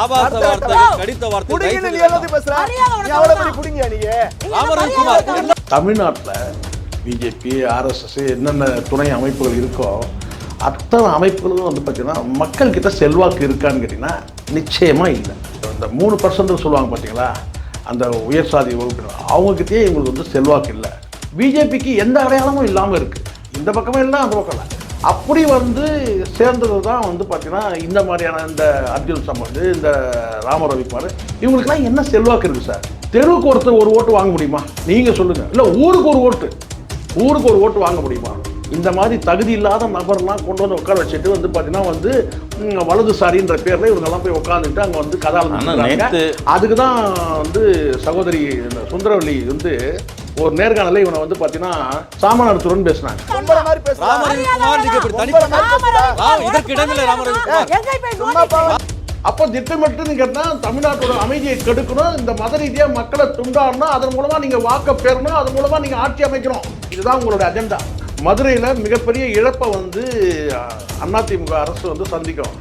ஆபாச வார்த்தை வார்த்தைகள் கடித்த வார்த்தை புடிங்கன்னு நீ தயவு எல்லாத்தையும் பேசுற? மரியாதை நீ உனக்கு அவ்வளவு வேணாம். பெரிய புடிங்க நீ ராமரவிக்குமார் தமிழ்நாட்டில் பிஜேபி ஆர்எஸ்எஸ் என்னென்ன துணை அமைப்புகள் இருக்கோ அத்தனை அமைப்புகளும் வந்து பார்த்தீங்கன்னா மக்கள்கிட்ட செல்வாக்கு இருக்கான்னு கேட்டிங்கன்னா நிச்சயமாக இல்லை. இந்த மூணு பர்சன்ட் சொல்லுவாங்க பார்த்தீங்களா அந்த உயர் சாதி வகுப்பினர். அவங்கக்கிட்டயே இவங்களுக்கு வந்து செல்வாக்கு இல்லை. பிஜேபிக்கு எந்த அடையாளமும் இல்லாமல் இருக்குது இந்த பக்கமும் இல்லை அந்த பக்கம் இல்லை. அப்படி வந்து சேர்ந்தது தான் வந்து பார்த்தீங்கன்னா இந்த மாதிரியான இந்த அர்ஜுன் சம்பந்த் இந்த ராமரவிக்குமார் இவங்களுக்கெல்லாம் என்ன செல்வாக்கு இருக்குது சார்? தெருவுக்கு ஒருத்தர் ஒரு ஓட்டு வாங்க முடியுமா? நீங்கள் சொல்லுங்கள் இல்லை ஊருக்கு ஒரு ஓட்டு. ஊருக்கு ஒரு ஓட்டு வாங்க முடியுமா? இந்த மாதிரி தகுதி இல்லாத நபர்லாம் கொண்டு வந்து உட்கார வச்சுட்டு வந்து பார்த்தீங்கன்னா வந்து வலதுசாரின்ற பேரில் இவங்கெல்லாம் போய் உட்காந்துட்டு அங்கே வந்து நேத்து- அதுக்கு தான் வந்து சகோதரி இந்த சுந்தரவல்லி வந்து ஒரு நேர்காணல இவனை வந்து பேசினாங்க. போய் சும்மா நோண்டிட்டு பாவம். அப்போ திட்டமிட்டு நீங்க கேட்டால் தமிழ்நாட்டோட அமைதியை கெடுக்கணும். இந்த மத ரீதியா மக்களை துண்டாடணும். அதன் மூலமா நீங்க வாக்க பெறணும். அதன் மூலமா நீங்க ஆட்சி அமைக்கணும். இதுதான் உங்களோட அஜெண்டா மதுரையில மிகப்பெரிய இழப்பை வந்து அதிமுக அரசு வந்து சந்திக்கும்.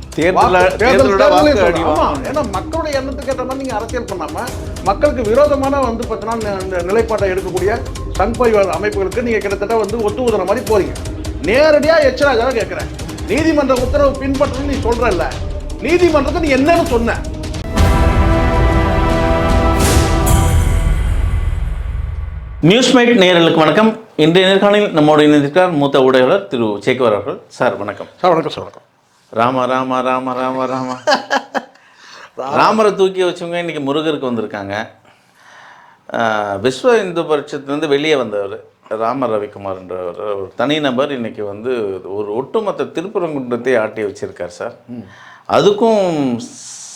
ஏன்னா மக்களுடைய எண்ணத்துக்கு ஏற்ற மாதிரி நீங்க அரசியல் பண்ணாம மக்களுக்கு விரோதமான வந்து பார்த்தீங்கன்னா நிலைப்பாட்டை எடுக்கக்கூடிய சங் பரிவார் அமைப்புகளுக்கு நீங்க கிட்டத்தட்ட வந்து ஒத்து ஊதுற மாதிரி போறீங்க. நேரடியா எச்சராஜா கேட்கிறேன் நீதிமன்ற உத்தரவு பின்பற்றணும்னு நீ சொல்றல்ல. நீதிமன்றத்தை நீ என்னன்னு சொன்ன. நியூஸ் மைட் நேயர்களுக்கு வணக்கம். இன்றைய நேர்காணலில் நம்மோடு இணைந்திருக்கிறார் மூத்த ஊடகர் திரு சேகவர் அவர்கள். சார் வணக்கம். சார் வணக்கம் சார் வணக்கம். ராம ராம ராம ராம ராம. ராமரை தூக்கி வச்சவங்க இன்னைக்கு முருகருக்கு வந்திருக்காங்க. விஸ்வ இந்து பரிஷத்துலேருந்து வெளியே வந்தவர் ராம ரவிக்குமார்ன்ற ஒரு ஒரு தனிநபர் இன்னைக்கு வந்து ஒரு ஒட்டுமொத்த திருப்பரங்குன்றத்தை ஆட்டி வச்சிருக்கார் சார். அதுக்கும்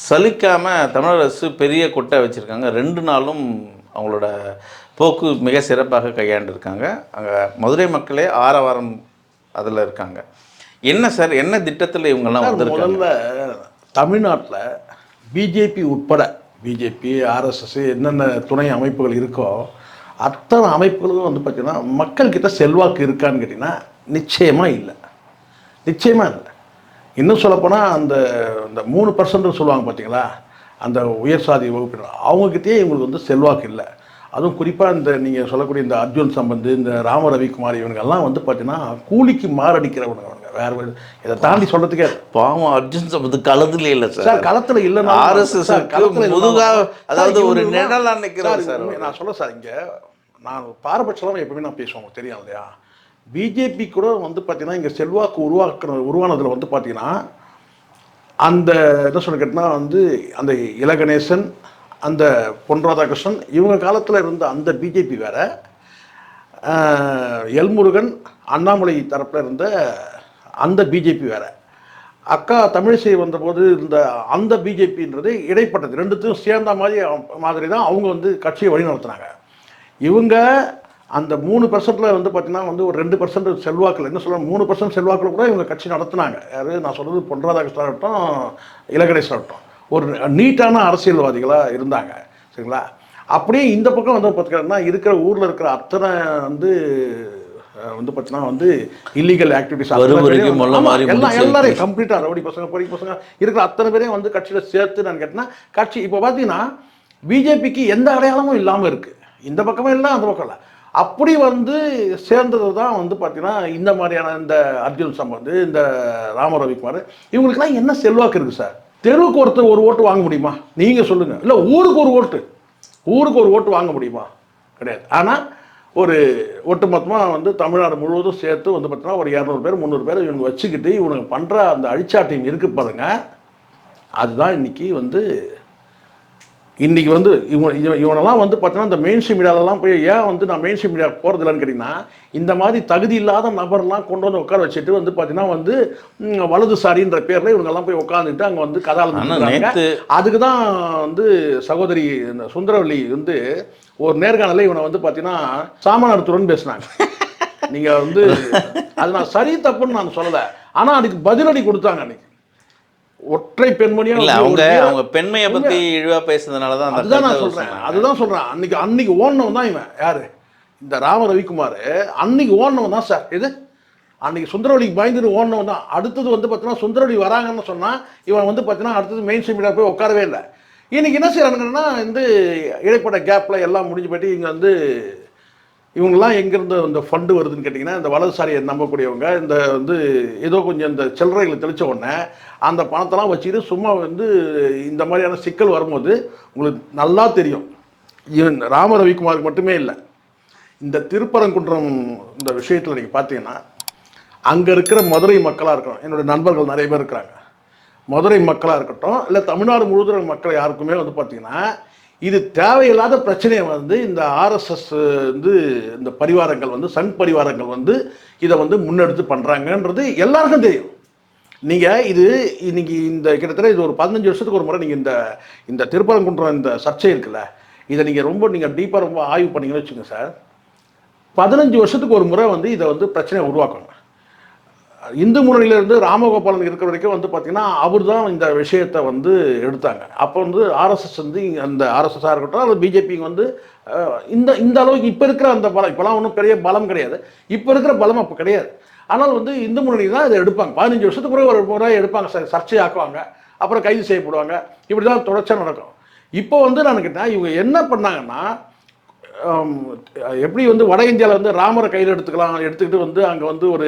சலிக்காம தமிழக அரசு பெரிய கொட்டை வச்சுருக்காங்க. ரெண்டு நாளும் அவங்களோட போக்கு மிக சிறப்பாக கையாண்டிருக்காங்க. அங்கே மதுரை மக்களே ஆரவாரம் அதில் இருக்காங்க. என்ன சார் என்ன திட்டத்தில் இவங்கெல்லாம் வந்திருக்காங்க? முதல்ல தமிழ்நாட்டில் பிஜேபி உட்பட பிஜேபி ஆர்எஸ்எஸ் என்னென்ன துணை அமைப்புகள் இருக்கோ அத்தனை அமைப்புகளும் வந்து பார்த்தீங்கன்னா மக்கள்கிட்ட செல்வாக்கு இருக்கான்னு கேட்டிங்கன்னா நிச்சயமாக இல்லை. நிச்சயமாக இல்லை. இன்னும் சொல்லப்போனால் அந்த இந்த மூணு பர்சன்ட் சொல்லுவாங்க பார்த்தீங்களா அந்த உயர் சாதி வகுப்பினர் அவங்கக்கிட்டயே இவங்களுக்கு வந்து செல்வாக்கு இல்லை. அதுவும் குறிப்பாக இந்த நீங்கள் சொல்லக்கூடிய இந்த அர்ஜுன் சம்பந்த் இந்த ராம ரவிக்குமார் இவனுங்கெல்லாம் வந்து பார்த்தீங்கன்னா கூலிக்கு மாரடிக்கிறவனுங்க அவனுங்க வேற இதை தாண்டி சொல்கிறதுக்கே பாவம் அர்ஜுன் சம்பத்து களத்துல இல்ல சார். சார் களத்துல இல்லைன்னா சார், களத்துல இல்லைன்னா- முதுகா அதாவது ஒரு நிழலா நிக்கிறார் சார், நான் சொல்ல சார் இங்க நான் பாரபட்சம் எப்பவுமே நான் பேசுவோம் உங்களுக்கு தெரியும் இல்லையா? பிஜேபி கூட வந்து பார்த்தீங்கன்னா இங்க செல்வாக்கு உருவாக்குற உருவானதுல வந்து பார்த்தீங்கன்னா அந்த என்ன சொல்ல கேட்டினா வந்து அந்த இலகணேசன் அந்த பொன் ராதாகிருஷ்ணன் இவங்க காலத்தில் இருந்த அந்த பிஜேபி வேற எல்முருகன் அண்ணாமலை தரப்பில் இருந்த அந்த பிஜேபி வேற. அக்கா தமிழிசை வந்தபோது இருந்த அந்த பிஜேபின்றது இடைப்பட்டது. ரெண்டுத்தையும் சேர்ந்த மாதிரி மாதிரி தான் அவங்க வந்து கட்சியை வழி நடத்துனாங்க இவங்க அந்த மூணு பர்சன்ட்ல வந்து பார்த்தீங்கன்னா வந்து ஒரு ரெண்டு பர்சன்ட் செல்வாக்கில் என்ன சொல்ல மூணு பர்சன்ட் செல்வாக்கில் கூட இவங்க கட்சி நடத்துனாங்க. யார்? நான் சொல்கிறது பொன் ராதாகிருஷ்ணன் ஆகட்டும் இலகணேசன் ஆகட்டும். ஒரு நீட்டான அரசியல்வாதிகளாக இருந்தாங்க. சரிங்களா? அப்படியே இந்த பக்கம் வந்து பார்த்தீங்கன்னா இருக்கிற ஊரில் இருக்கிற அத்தனை வந்து வந்து பார்த்தீங்கன்னா வந்து இல்லீகல் ஆக்டிவிட்டிஸ் எல்லாம் எல்லாரையும் கம்ப்ளீட்டாக ரவுடி பசங்க பொறி பசங்க இருக்கிற அத்தனை பேரையும் வந்து கட்சியில் சேர்த்து நான் கேட்டேன்னா கட்சி இப்போ பார்த்தீங்கன்னா பிஜேபிக்கு எந்த அடையாளமும் இல்லாமல் இருக்குது இந்த பக்கமும் இல்லை அந்த பக்கம் இல்லை. அப்படி வந்து சேர்ந்தது தான் வந்து பார்த்தீங்கன்னா இந்த மாதிரியான இந்த அர்ஜுன் சம்பந்த் இந்த ராம ரவிக்குமார். இவங்களுக்கெல்லாம் என்ன செல்வாக்கு இருக்குது சார்? தெருவுக்கு ஒருத்தர் ஒரு ஓட்டு வாங்க முடியுமா? நீங்கள் சொல்லுங்கள் இல்லை ஊருக்கு ஒரு ஓட்டு. ஊருக்கு ஒரு ஓட்டு வாங்க முடியுமா? கிடையாது. ஆனால் ஒரு ஒட்டுமொத்தமாக வந்து தமிழ்நாடு முழுவதும் சேர்த்து வந்து பார்த்தீங்கன்னா ஒரு இரநூறு பேர் முந்நூறு பேர் இவங்க வச்சுக்கிட்டு இவனுங்க பண்ணுற அந்த அழிச்சாட்டியம் இருக்கு பாருங்க. அதுதான் இன்றைக்கி வந்து இன்னைக்கு வந்து இவன் இவன் இவனெல்லாம் வந்து பார்த்தீங்கன்னா இந்த மெயின் ஸ்ட்ரீம் மீடியாலலாம் போய் ஏன் வந்து நான் மெயின் ஸ்ட்ரீம் மீடியா போகிறதில்லன்னு கேட்டிங்கன்னா இந்த மாதிரி தகுதி இல்லாத நபர்லாம் கொண்டு வந்து உட்கார வச்சுட்டு வந்து பார்த்தீங்கன்னா வந்து வலதுசாரின்ற பேரில் இவங்கெல்லாம் போய் உட்காந்துட்டு அங்கே வந்து கதால் அதுக்கு தான் வந்து சகோதரி இந்த சுந்தரவல்லி வந்து ஒரு நேர்காணல இவனை வந்து பார்த்தீங்கன்னா சாமானத்துடன் பேசினாங்க. நீங்க வந்து அது நான் சரி தப்புன்னு நான் சொல்லல. ஆனா அதுக்கு பதிலடி கொடுத்தாங்க அன்னைக்கு. ஒற்றை பெண்மணியா இல்ல அவங்க அவங்க பெண்மையை பத்தி இழிவா பேசுனதுனால தான் அதுதான் நான் சொல்றேன். அதுதான் சொல்றேன். அன்னைக்கு அன்னைக்கு ஓடினவன் தான் இவன். யாரு? இந்த ராம ரவிக்குமார். அன்னைக்கு ஓடினவன் தான் சார். இது அன்னைக்கு சுந்தரவழிக்கு பயந்துட்டு ஓடணும் தான். அடுத்தது வந்து பார்த்தீங்கன்னா சுந்தரவழி வராங்கன்னு சொன்னால் இவன் வந்து பார்த்தீங்கன்னா அடுத்தது மெயின் ஸ்ட்ரீமில் போய் உட்காரவே இல்லை. இன்னைக்கு என்ன செய்கிறாங்கன்னா வந்து இடைப்பட்ட கேப்பில் எல்லாம் முடிஞ்சு போயிட்டு இங்கே வந்து இவங்கெல்லாம் எங்கேருந்து இந்த ஃபண்டு வருதுன்னு கேட்டிங்கன்னா இந்த வலதுசாரியை நம்பக்கூடியவங்க இந்த வந்து ஏதோ கொஞ்சம் இந்த சில்லறைகளை தெளித்த உடனே அந்த பணத்தெல்லாம் வச்சுக்கிட்டு சும்மா வந்து இந்த மாதிரியான சிக்கல் வரும்போது உங்களுக்கு நல்லா தெரியும். இவன் ராம ரவிக்குமாருக்கு மட்டுமே இல்லை இந்த திருப்பரங்குன்றம் இந்த விஷயத்தில் நீங்கள் பார்த்தீங்கன்னா அங்கே இருக்கிற மதுரை மக்களாக இருக்கணும் என்னுடைய நண்பர்கள் நிறைய பேர் இருக்கிறாங்க. மதுரை மக்களாக இருக்கட்டும் இல்லை தமிழ்நாடு முழுவதும் மக்கள் யாருக்குமே வந்து பார்த்திங்கன்னா இது தேவையில்லாத பிரச்சனையை வந்து இந்த ஆர்எஸ்எஸ் வந்து இந்த பரிவாரங்கள் வந்து சங் பரிவாரங்கள் வந்து இதை வந்து முன்னெடுத்து பண்ணுறாங்கன்றது எல்லாருக்கும் தெரியும். நீங்கள் இது இன்னைக்கு இந்த கிட்டத்தட்ட இது ஒரு பதினஞ்சு வருஷத்துக்கு ஒரு முறை நீங்கள் இந்த இந்த திருப்பரங்குன்றம் இந்த சர்ச்சை இருக்குல்ல இதை நீங்கள் ரொம்ப நீங்கள் டீப்பாக ரொம்ப ஆய்வு பண்ணீங்கன்னு வச்சுக்கோங்க சார். பதினஞ்சு வருஷத்துக்கு ஒரு முறை வந்து இதை வந்து பிரச்சனையை உருவாக்கணும். இந்து முன்னணியிலிருந்து ராமகோபாலன் இருக்கிற வரைக்கும் வந்து பார்த்தீங்கன்னா அவர் தான் இந்த விஷயத்தை வந்து எடுத்தாங்க. அப்போ வந்து ஆர்எஸ்எஸ் வந்து அந்த ஆர்எஸ்எஸ்ஸாக இருக்கட்டும் அல்லது பிஜேபி வந்து இந்த இந்த அளவுக்கு இப்போ இருக்கிற அந்த பலம் இப்போலாம் ஒன்றும் பெரிய பலம் கிடையாது. இப்போ இருக்கிற பலம் அப்போ கிடையாது. ஆனால் வந்து இந்து முன்னணி தான் இதை எடுப்பாங்க. பதினஞ்சு வருஷத்துக்கு பிறகு ஒரு முறை எடுப்பாங்க. ச- சர்ச்சையாக்குவாங்க. அப்புறம் கைது செய்யப்படுவாங்க. இப்படி தான் தொடர்ச்சியாக நடக்கும். இப்போ வந்து நான் கேட்டேன் இவங்க என்ன பண்ணாங்கன்னா எப்படி வந்து வட இந்தியாவில் வந்து ராமரை கையில் எடுத்துக்கலாம் எடுத்துக்கிட்டு வந்து அங்கே வந்து ஒரு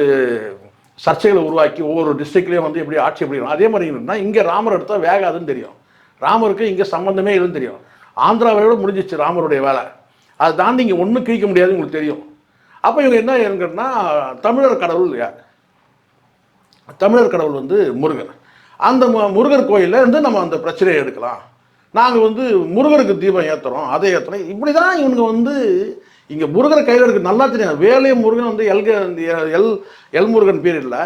சர்ச்சைகளை உருவாக்கி ஒவ்வொரு டிஸ்ட்ரிக்ட்லேயும் வந்து எப்படி ஆட்சி எப்படி அதே மாதிரி என்னன்னா இங்கே ராமர் எடுத்தால் வேகாதுன்னு தெரியும். ராமருக்கு இங்கே சம்மந்தமே இல்லைன்னு தெரியும். ஆந்திராவோட முடிஞ்சிச்சு ராமருடைய வேலை. அதை தாண்டி இங்கே ஒன்றும் கிழிக்க முடியாதுன்னு உங்களுக்கு தெரியும். அப்போ இவங்க என்ன எங்கன்னா தமிழர் கடவுள் யார் தமிழர் கடவுள் வந்து முருகன் அந்த முருகர் கோயிலில் இருந்து நம்ம அந்த பிரச்சனையை எடுக்கலாம். நாங்கள் வந்து முருகருக்கு தீபம் ஏற்றுறோம் அதை ஏற்றுறோம் இப்படி தான் இவனுங்க வந்து இங்கே முருகன் கையில் எடுக்க நல்லா தெரியும். வேலை முருகன் வந்து எல்க இந்த எல் எல் முருகன் பீரியடில்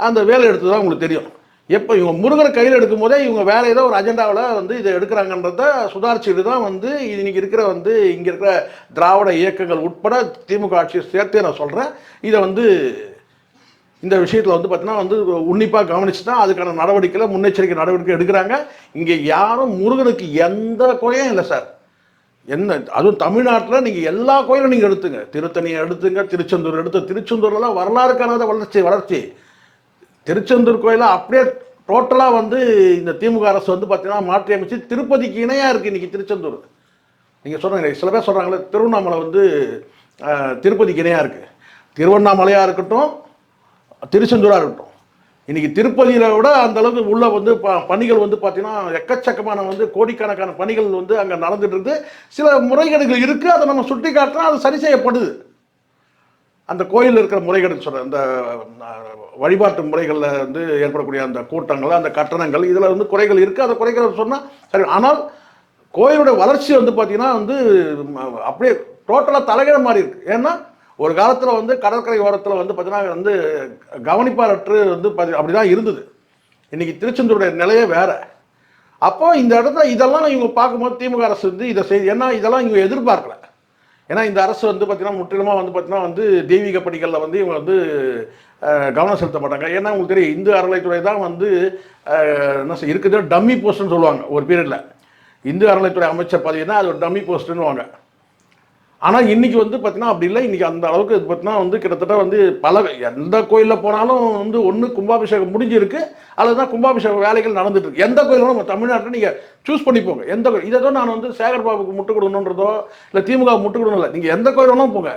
அந்த வேலை எடுத்து தான் உங்களுக்கு தெரியும். எப்போ இவங்க முருகரை கையில் எடுக்கும் போதே இவங்க வேற ஏதோ ஒரு அஜெண்டாவில் வந்து இதை எடுக்கிறாங்கன்றத சுதாரிச்சுட்டு தான் வந்து இன்னைக்கு இருக்கிற வந்து இங்கே இருக்கிற திராவிட இயக்கங்கள் உட்பட திமுக ஆட்சியை சேர்த்தே நான் சொல்கிறேன் இதை வந்து இந்த விஷயத்தில் வந்து பார்த்தீங்கன்னா வந்து உன்னிப்பாக கவனிச்சு தான் அதுக்கான நடவடிக்கையில் முன்னெச்சரிக்கை நடவடிக்கை எடுக்கிறாங்க. இங்கே யாரும் முருகனுக்கு எந்த குறையும் இல்லை சார். என்ன அதுவும் தமிழ்நாட்டில் நீங்கள் எல்லா கோயிலும் நீங்கள் எடுத்துங்க. திருத்தணியை எடுத்துங்க திருச்செந்தூர் எடுத்து திருச்செந்தூர்லாம் வரலாறு காணாத வளர்ச்சி வளர்ச்சி. திருச்செந்தூர் கோயிலை அப்படியே டோட்டலாக வந்து இந்த திமுக அரசு வந்து பார்த்தீங்கன்னா மாற்றி அமைச்சு திருப்பதிக்கு இணையாக இருக்குது இன்றைக்கி திருச்செந்தூர். நீங்கள் சொல்கிறீங்க சில பேர் சொல்கிறாங்களே திருவண்ணாமலை வந்து திருப்பதிக்கு இணையாக இருக்குது திருவண்ணாமலையாக இருக்கட்டும் திருச்செந்தூராக இருக்கட்டும். இன்னைக்கு திருப்பதியில விட அந்த அளவுக்கு உள்ள வந்து ப- பணிகள் வந்து பார்த்தீங்கன்னா எக்கச்சக்கமான வந்து கோடிக்கணக்கான பணிகள் வந்து அங்கே நடந்துட்டு இருக்கு சில முறைகேடுகள் இருக்கு. அதை நம்ம சுட்டி காட்டினா அது சரி செய்யப்படுது. அந்த கோயிலில் இருக்கிற முறைகேடு சொல்கிறேன் அந்த வழிபாட்டு முறைகளில் வந்து ஏற்படக்கூடிய அந்த கூட்டங்கள் அந்த கட்டணங்கள் இதில் வந்து குறைகள் இருக்குது அந்த குறைகள் சொன்னால் சரி. ஆனால் கோயிலுடைய வளர்ச்சி வந்து பார்த்தீங்கன்னா வந்து அப்படியே டோட்டலாக தலைகீழ மாதிரி இருக்கு. ஏன்னா ஒரு காலத்தில் வந்து கடற்கரை ஓரத்தில் வந்து பார்த்தீங்கன்னா வந்து கவனிப்பாரற்று வந்து அப்படி தான் இருந்தது. இன்னைக்கு திருச்செந்தூருடைய நிலையே வேறு. அப்போ இந்த இடத்துல இதெல்லாம் இவங்க பார்க்கும்போது திமுக அரசு வந்து இதை செய்து ஏன்னா இதெல்லாம் இவங்க எதிர்பார்க்கல. ஏன்னா இந்த அரசு வந்து பார்த்தீங்கன்னா முற்றிலுமாக வந்து பார்த்தீங்கன்னா வந்து தெய்வீக பணிகளில் வந்து இவங்க வந்து கவனம் செலுத்த மாட்டாங்க. ஏன்னா உங்களுக்கு தெரியும் இந்து அறநிலைத்துறை தான் வந்து என்ன சொல் இருக்குது டம்மி போஸ்ட்னு சொல்லுவாங்க ஒரு பீரியடில். இந்து அறநிலைத்துறை அமைச்சர் பார்த்தீங்கன்னா அது ஒரு டம்மி போஸ்ட்டுன்னுவாங்க ஆனால் இன்னைக்கு வந்து பார்த்தீங்கன்னா அப்படி இல்லை. இன்னைக்கு அந்த அளவுக்கு இது பார்த்தீங்கன்னா வந்து கிட்டத்தட்ட வந்து பல எந்த கோயிலில் போனாலும் வந்து ஒன்று கும்பாபிஷேகம் முடிஞ்சிருக்கு. அல்லது தான் கும்பாபிஷேக வேலைகள் நடந்துட்டு இருக்கு. எந்த கோயிலும் நம்ம தமிழ்நாட்டில் நீங்கள் சூஸ் பண்ணி போங்க எந்த கோயில் இதை தான் நான் வந்து சேகர் பாபுக்கு முட்டு கொடுக்கணுன்றதோ இல்லை திமுக முட்டு கொடுக்கணும் இல்லை. நீங்கள் எந்த கோயில் வேணாலும் போங்க.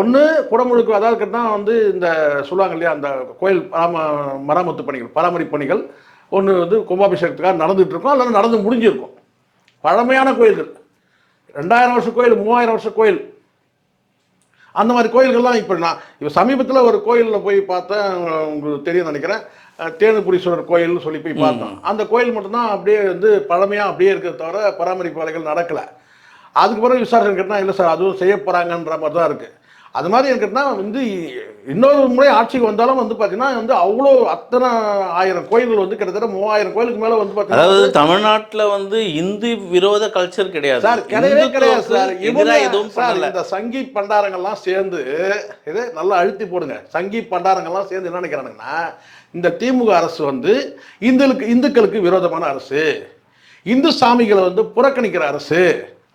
ஒன்று குடமுழுக்கு அதாவது கேட்டால் வந்து இந்த சொல்லுவாங்க இல்லையா அந்த கோயில் பராம மராமத்து பணிகள் பராமரிப்பு பணிகள். ஒன்று வந்து கும்பாபிஷேகத்துக்காக நடந்துட்டு இருக்கும். அல்லது நடந்து முடிஞ்சிருக்கும். பழமையான கோயில்கள். ரெண்டாயிரம் வருஷ கோயில் மூவாயிரம் வருஷ கோயில். அந்த மாதிரி கோயில்கள்லாம் இப்போ நான் இப்போ சமீபத்தில் ஒரு கோயிலில் போய் பார்த்தேன் உங்களுக்கு தெரியும் நினைக்கிறேன். தேனுபுரீஸ்வரர் கோயில்னு சொல்லி போய் பார்த்தோம். அந்த கோயில் மட்டும்தான் அப்படியே வந்து பழமையாக அப்படியே இருக்கிறத தவிர பராமரிப்பு வேலைகள் நடக்கலை. அதுக்கு பிறகு விசாரணை கேட்டால் இல்லை சார் அதுவும் செய்ய போகிறாங்கன்ற மாதிரி தான் இருக்குது அது மாதிரி எனக்குன்னா வந்து இன்னொரு முறை ஆட்சிக்கு வந்தாலும் வந்து பார்த்தீங்கன்னா வந்து அவ்வளோ அத்தனை ஆயிரம் கோயில்கள் வந்து கிட்டத்தட்ட மூவாயிரம் கோயிலுக்கு மேலே வந்து பார்த்தீங்கன்னா அதாவது தமிழ்நாட்டுல வந்து இந்து விரோத கல்ச்சர் கிடையாது. சார் கிடையவே கிடையாது சார். இந்துக்களுக்கு எதிரா இவங்க எதுவும் சார் இந்த சங்கி பண்டாரங்கள்லாம் சேர்ந்து இது நல்லா அழுத்தி போடுங்க. சங்கி பண்டாரங்கள்லாம் சேர்ந்து என்ன நினைக்கிறானுங்கன்னா இந்த திமுக அரசு வந்து இந்துக்களுக்கு இந்துக்களுக்கு விரோதமான அரசு. இந்து சாமிகளை வந்து புறக்கணிக்கிற அரசு.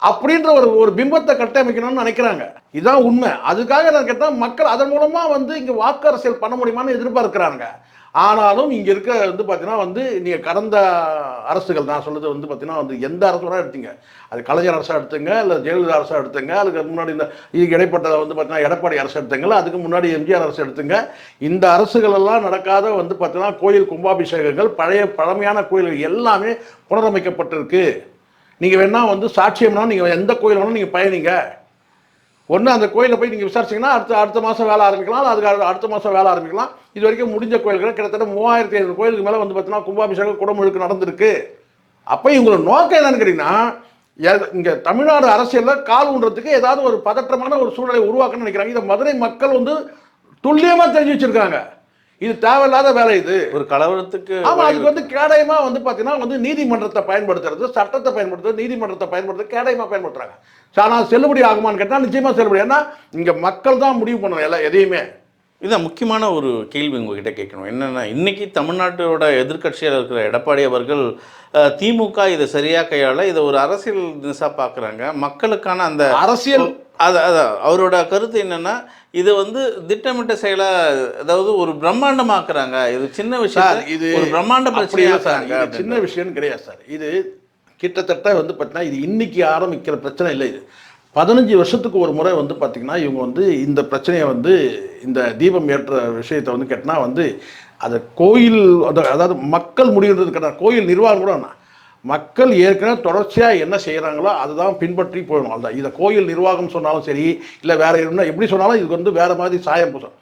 அப்படின்ற ஒரு ஒரு பிம்பத்தை கட்டமைக்கணும்னு நினைக்கிறாங்க. இதுதான் உண்மை. அதுக்காக நான் கேட்டால் மக்கள் அதன் மூலமாக வந்து இங்கே வாக்கு அரசியல் பண்ண முடியுமான்னு எதிர்பார்க்கிறாங்க. ஆனாலும் இங்கே இருக்க வந்து பார்த்தீங்கன்னா வந்து நீங்கள் கடந்த அரசுகள் நான் சொல்லுது வந்து பார்த்தீங்கன்னா வந்து எந்த அரசு எடுத்தீங்க? அது கலைஞர் அரசாக எடுத்துங்க இல்லை ஜெயலலிதா அரசாக எடுத்துங்க அதுக்கு முன்னாடி இந்த இதுக்கு இடைப்பட்டதை வந்து பார்த்தீங்கன்னா எடப்பாடி அரசு எடுத்துங்க அதுக்கு முன்னாடி எம்ஜிஆர் அரசு எடுத்துங்க. இந்த அரசுகளெல்லாம் நடக்காத வந்து பார்த்தீங்கன்னா கோயில் கும்பாபிஷேகங்கள் பழைய பழமையான கோயில்கள் எல்லாமே புனரமைக்கப்பட்டிருக்கு. நீங்கள் வேணால் வந்து சாட்சியம்னா நீங்கள் எந்த கோயில் வேணாலும் நீங்கள் பயணிங்க. ஒன்று அந்த கோயிலில் போய் நீங்கள் விசாரிச்சீங்கன்னா அடுத்த அடுத்த மாதம் வேலை ஆரம்பிக்கலாம். அதுக்கு அடுத்த- அடுத்த மாதம் வேலை ஆரம்பிக்கலாம். இது வரைக்கும் முடிஞ்ச கோயில்கள் கிட்டத்தட்ட மூவாயிரத்தி ஐநூறு கோயிலுக்கு மேலே வந்து பார்த்தீங்கன்னா கும்பாபிஷேகம் குடமுழுக்கு நடந்திருக்கு. அப்போ இவங்களோட நோக்கம் என்னன்னு கேட்டிங்கன்னா இங்கே தமிழ்நாடு அரசியலில் கால் ஊன்றதுக்கு ஏதாவது ஒரு பதற்றமான ஒரு சூழ்நிலை உருவாக்கணும்னு நினைக்கிறாங்க. இதை மதுரை மக்கள் வந்து துல்லியமாக தெரிஞ்சு வச்சுருக்காங்க. இது தேவையில்லாத வேலை இது. ஒரு கலவரத்துக்கு ஆமா அதுக்கு வந்து கேடயமா வந்து பாத்தீங்கன்னா வந்து நீதிமன்றத்தை பயன்படுத்துறது சட்டத்தை பயன்படுத்துறது நீதிமன்றத்தை பயன்படுத்துறது கேடயமா பயன்படுத்துறாங்க. ஆனா செல்லுபடி ஆகுமான்னு கேட்டா நிச்சயமா செல்லுபடி. ஏன்னா இங்க மக்கள் தான் முடிவு பண்ணணும் எல்லாம் எதையுமே. இதான் முக்கியமான ஒரு கேள்வி உங்ககிட்ட கேட்கணும். என்னன்னா இன்னைக்கு தமிழ்நாட்டோட எதிர்க்கட்சியில் இருக்கிற எடப்பாடி அவர்கள் திமுக இதை சரியா கையாள இதை ஒரு அரசியல் திசா பார்க்குறாங்க மக்களுக்கான அந்த அரசியல் அது அது அவரோட கருத்து என்னன்னா இது வந்து திட்டமிட்ட செயலா அதாவது ஒரு பிரம்மாண்டமாக்குறாங்க. இது சின்ன விஷயம் இது ஒரு பிரம்மாண்ட இல்ல சார்? சின்ன விஷயம் கிடையாது சார். இது கிட்டத்தட்ட வந்து பார்த்தீங்கன்னா இது இன்னைக்கு ஆரம்பிக்கிற பிரச்சனை இல்லை இது. பதினஞ்சு வருஷத்துக்கு ஒரு முறை வந்து பார்த்தீங்கன்னா இவங்க வந்து இந்த பிரச்சனையை வந்து இந்த தீபம் ஏற்ற விஷயத்தை வந்து கேட்டினா வந்து அது கோயில் அது- அதாவது மக்கள் முடிவுன்றது கிடையாது கோயில் நிர்வாகம் கூட. மக்கள் ஏற்கனவே தொடர்ச்சியாக என்ன செய்கிறாங்களோ அதுதான் பின்பற்றி போயிடும் அதுதான் இதை கோயில் நிர்வாகம் சொன்னாலும் சரி இல்லை வேறு என்ன எப்படி சொன்னாலும் இதுக்கு வந்து வேறு மாதிரி சாயம் பூசம்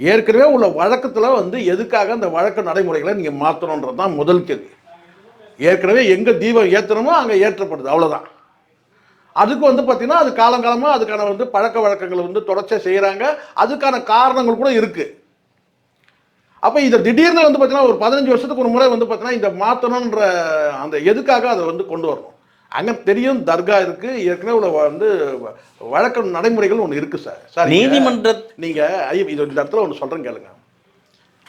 ஏற்கனவே உள்ள வழக்கத்தில் வந்து எதுக்காக அந்த வழக்க நடைமுறைகளை நீங்கள் மாற்றணுன்றது தான் முதல் கேள்வி. ஏற்கனவே எங்கே தீபம் ஏற்றணுமோ அங்கே ஏற்றப்படுது அவ்வளோதான் அதுக்கு வந்து பார்த்திங்கன்னா அது காலங்காலமாக அதுக்கான வந்து பழக்க வழக்கங்கள் வந்து தொடர்ச்சியாக செய்கிறாங்க அதுக்கான காரணங்கள் கூட இருக்குது அப்போ இதை திடீர்னு வந்து பார்த்தீங்கன்னா ஒரு பதினஞ்சு வருஷத்துக்கு ஒரு முறை வந்து பார்த்தீங்கன்னா இந்த மாற்றணுன்ற அந்த எதுக்காக அதை வந்து கொண்டு வரணும்? அங்கே தெரியும் தர்கா இருக்குது ஏற்கனவே வந்து வழக்க நடைமுறைகள் ஒன்று இருக்குது சார். சார் நீதிமன்ற நீங்கள் ஐய இது இந்த இடத்துல ஒன்று சொல்கிறேன் கேளுங்க.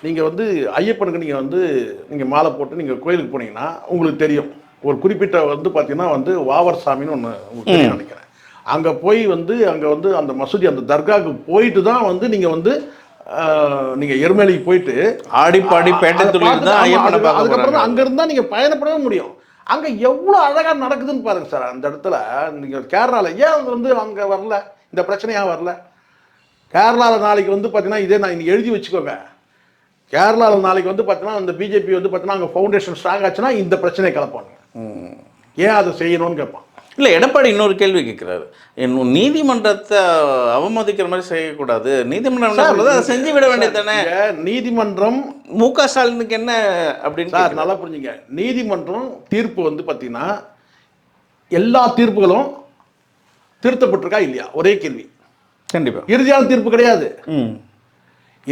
நீங்கள் வந்து ஐயப்பனுக்கு நீங்கள் வந்து நீங்கள் மாலை போட்டு நீங்கள் கோயிலுக்கு போனீங்கன்னா உங்களுக்கு தெரியும். ஒரு குறிப்பிட்ட வந்து பார்த்தீங்கன்னா வந்து வாவர் சாமின்னு ஒன்று உங்களுக்கு தெரியும் நினைக்கிறேன். அங்கே போய் வந்து அங்கே வந்து அந்த மசூதி அந்த தர்காவுக்கு போயிட்டு தான் வந்து நீங்கள் வந்து நீங்கள் எருமேலிக்கு போயிட்டு ஆடி பாடி பேட்டை தொழில் தான் அதுக்கப்புறம் தான் போறாங்க அங்க இருந்தா நீங்க பயணப்படவே முடியும். அங்க எவ்வளவு அழகா நடக்குதுன்னு பாருங்க சார். அந்த இடத்துல நீங்க கேரளால ஏன் அவங்க வந்து அங்க வரல? இந்த பிரச்சனை ஏன் வரல? கேரளால நாளைக்கு வந்து பாத்தீங்கன்னா இதே நான் எழுதி வச்சுக்கோங்க. கேரளால நாளைக்கு வந்து பாத்தீங்கன்னா அந்த பிஜேபி வந்து பாத்தீங்கன்னா அங்க ஃபவுண்டேஷன் ஸ்ட்ராங் ஆச்சுன்னா இந்த பிரச்சனையை கலப்பாங்க ஏன் அதை செய்யணும்னு கேட்பான். இல்ல எடப்பாடி இன்னொரு கேள்வி கேட்கிறாரு. இன்னும் நீதிமன்றத்தை அவமதிக்கிற மாதிரி செய்யக்கூடாது. நீதிமன்றம் அதை செஞ்சு விட வேண்டியது தானே நீதிமன்றம் மு க ஸ்டாலினுக்கு என்ன அப்படின்னு சார். நல்லா புரிஞ்சுங்க. நீதிமன்றம் தீர்ப்பு வந்து பார்த்தீங்கன்னா எல்லா தீர்ப்புகளும் திருத்தப்பட்டிருக்கா இல்லையா? ஒரே கேள்வி. கண்டிப்பா. இறுதியான தீர்ப்பு கிடையாது.